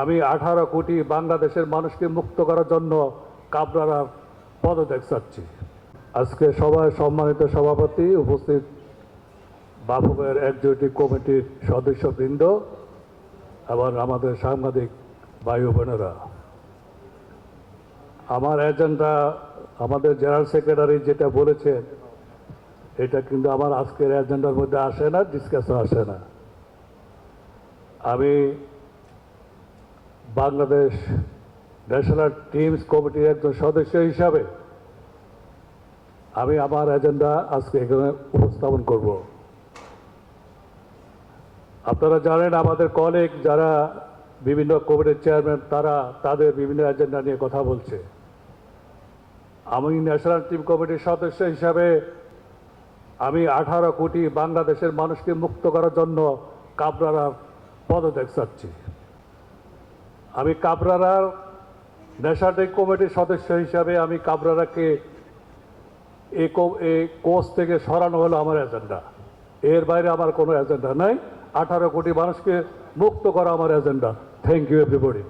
আমি আঠারো কোটি বাংলাদেশের মানুষকে মুক্ত করার জন্য কাবরার পদত্যাগ চাচ্ছি। আজকে সবাই সম্মানিত সভাপতি উপস্থিত বাফুকের একজোটি কমিটির সদস্যবৃন্দ আবার আমাদের সাংবাদিক ও বোনেরা। আমার এজেন্ডা আমাদের জেনারেল সেক্রেটারি যেটা বলেছেন এটা কিন্তু আমার আজকের এজেন্ডার মধ্যে আসে না ডিসকাশন আসে না। আমি বাংলাদেশ ন্যাশনাল টিমস কমিটির একজন সদস্য হিসাবে আমি আমার এজেন্ডা আজকে এখানে উপস্থাপন করব। আপনারা জানেন আমাদের কলিগ যারা বিভিন্ন কমিটির চেয়ারম্যান তারা তাদের বিভিন্ন এজেন্ডা নিয়ে কথা বলছে। আমি ন্যাশনাল টিম কমিটির সদস্য হিসাবে আমি আঠারো কোটি বাংলাদেশের মানুষকে মুক্ত করার জন্য কাবরার পদত্যাগ চাচ্ছি। আমি কাবরার ন্যাশনাল কমিটির সদস্য হিসাবে আমি কাবরারাকে এই কোচ থেকে সরানো হলো আমার এজেন্ডা। এর বাইরে আমার কোনো এজেন্ডা নাই। আঠারো কোটি মানুষকে মুক্ত করা আমার এজেন্ডা। Thank you everybody